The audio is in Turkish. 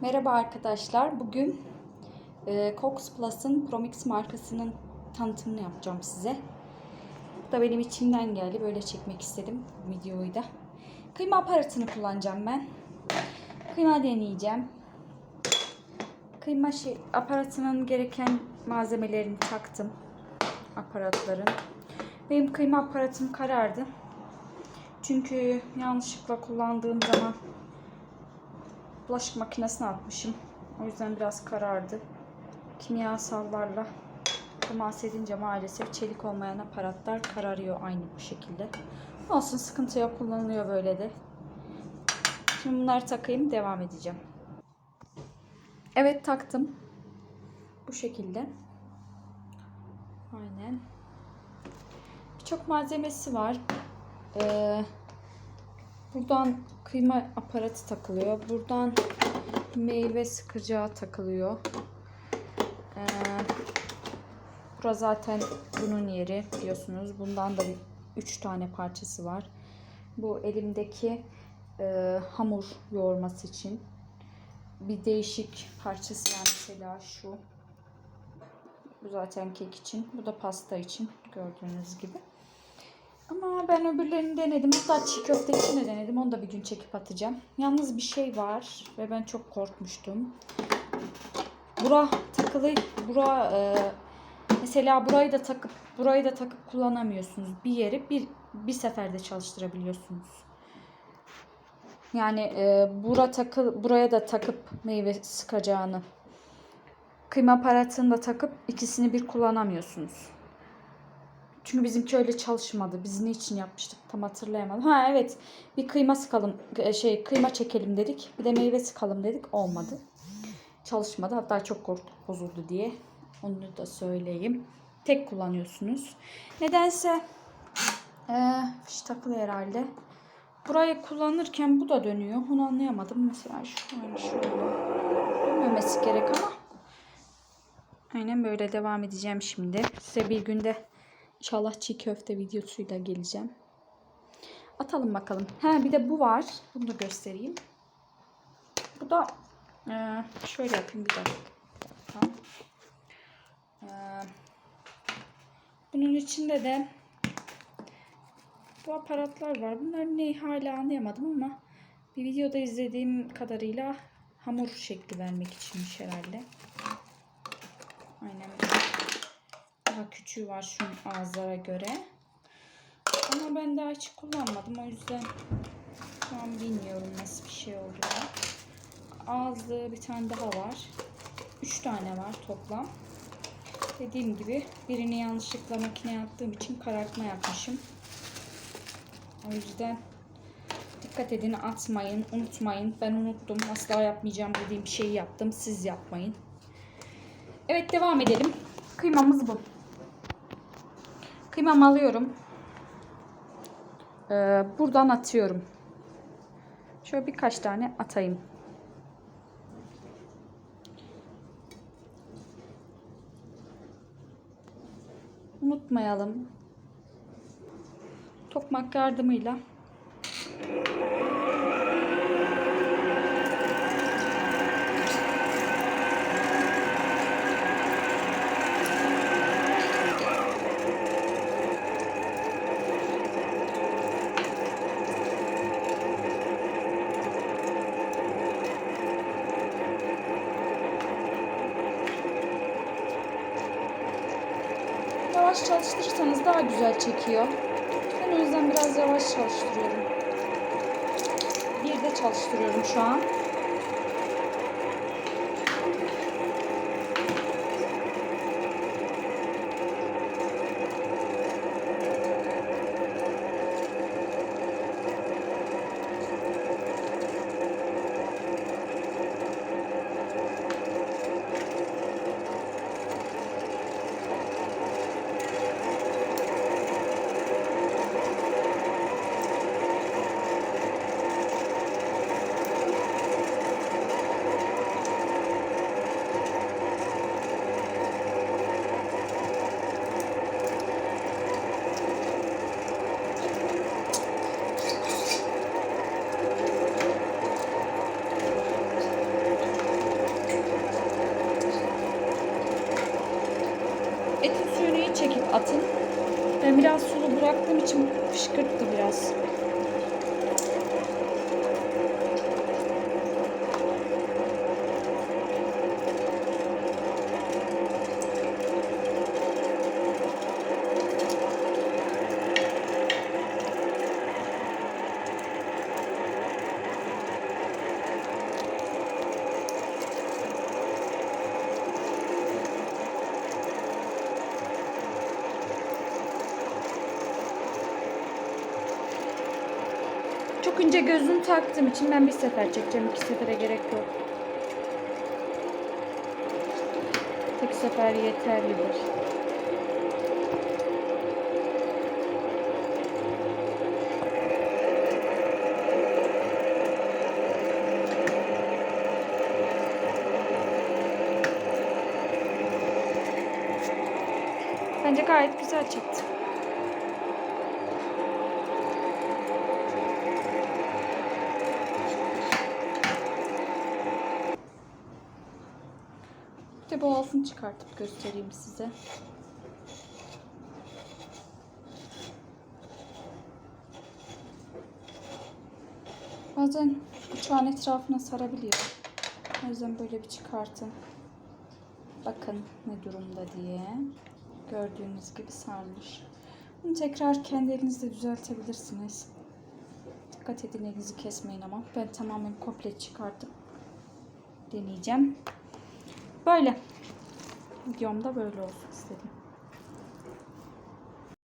Merhaba arkadaşlar. Bugün e, Cox Plus'ın Promix markasının tanıtımını yapacağım size. Bu da benim içimden geldi. Böyle çekmek istedim videoyu da. Kıyma aparatını kullanacağım ben. Kıyma deneyeceğim. Kıyma şey, aparatının gereken malzemelerini taktım. Aparatların. Benim kıyma aparatım karardı. Çünkü yanlışlıkla kullandığım zaman bulaşık makinesine atmışım. O yüzden biraz karardı. Kimyasallarla temas edince maalesef çelik olmayan aparatlar kararıyor aynı bu şekilde. Olsun sıkıntı yok kullanılıyor böyle de. Şimdi bunları takayım devam edeceğim. Evet taktım. Bu şekilde. Aynen. Birçok malzemesi var. Ee, Buradan kıyma aparatı takılıyor. Buradan meyve sıkacağı takılıyor. Ee, bura zaten bunun yeri biliyorsunuz. Bundan da 3 tane parçası var. Bu elimdeki e, hamur yoğurması için. Bir değişik parçası var mesela şu. Bu zaten kek için. Bu da pasta için gördüğünüz gibi. Ama ben öbürlerini denedim. Hatta çiğ köfte için de denedim. Onu da bir gün çekip atacağım. Yalnız bir şey var ve ben çok korkmuştum. Bura takılı, bura e, mesela burayı da takıp burayı da takıp kullanamıyorsunuz. Bir yeri bir bir seferde çalıştırabiliyorsunuz. Yani e, bura takı, buraya da takıp meyve sıkacağını kıyma aparatını da takıp ikisini bir kullanamıyorsunuz. Çünkü bizimki öyle çalışmadı. Biz ne için yapmıştık tam hatırlayamadım. Ha evet bir kıyma sıkalım şey kıyma çekelim dedik. Bir de meyve sıkalım dedik. Olmadı. Çalışmadı. Hatta çok korktuk bozuldu diye. Onu da söyleyeyim. Tek kullanıyorsunuz. Nedense ee, fiş takılı herhalde. Burayı kullanırken bu da dönüyor. Onu anlayamadım. Mesela yani şöyle. Dönmemesi gerek ama Aynen böyle devam edeceğim şimdi. Size bir günde İnşallah çiğ köfte videosuyla geleceğim. Atalım bakalım. He bir de bu var. Bunu da göstereyim. Bu da e, şöyle yapayım bir dakika. E, bunun içinde de bu aparatlar var. Bunlar ne hala anlayamadım ama bir videoda izlediğim kadarıyla hamur şekli vermek içinmiş herhalde. Aynen daha küçüğü var şunun ağızlara göre. Ama ben daha hiç kullanmadım. O yüzden şu an bilmiyorum nasıl bir şey olduğunu. Ağızlı bir tane daha var. Üç tane var toplam. Dediğim gibi birini yanlışlıkla makineye attığım için karartma yapmışım. O yüzden dikkat edin atmayın, unutmayın. Ben unuttum. Asla yapmayacağım dediğim şeyi yaptım. Siz yapmayın. Evet devam edelim. Kıymamız bu. Kıymamı alıyorum. Ee, buradan atıyorum. Şöyle birkaç tane atayım. Unutmayalım. Tokmak yardımıyla yavaş çalıştırırsanız daha güzel çekiyor. Ben o yüzden biraz yavaş çalıştırıyorum. Bir de çalıştırıyorum şu an. İçin fışkırttı biraz. İnce gözünü taktığım için ben bir sefer çekeceğim. iki sefere gerek yok. Tek sefer yeterlidir. Bence gayet güzel çıktı. Bir de bu altını çıkartıp göstereyim size. Bazen uçağın etrafına sarabiliyor. O yüzden böyle bir çıkartın. Bakın ne durumda diye. Gördüğünüz gibi sarmış. Bunu tekrar kendi elinizde düzeltebilirsiniz. Dikkat edin elinizi kesmeyin ama. Ben tamamen komple çıkartıp deneyeceğim. Böyle. Videomda böyle olsun istedim.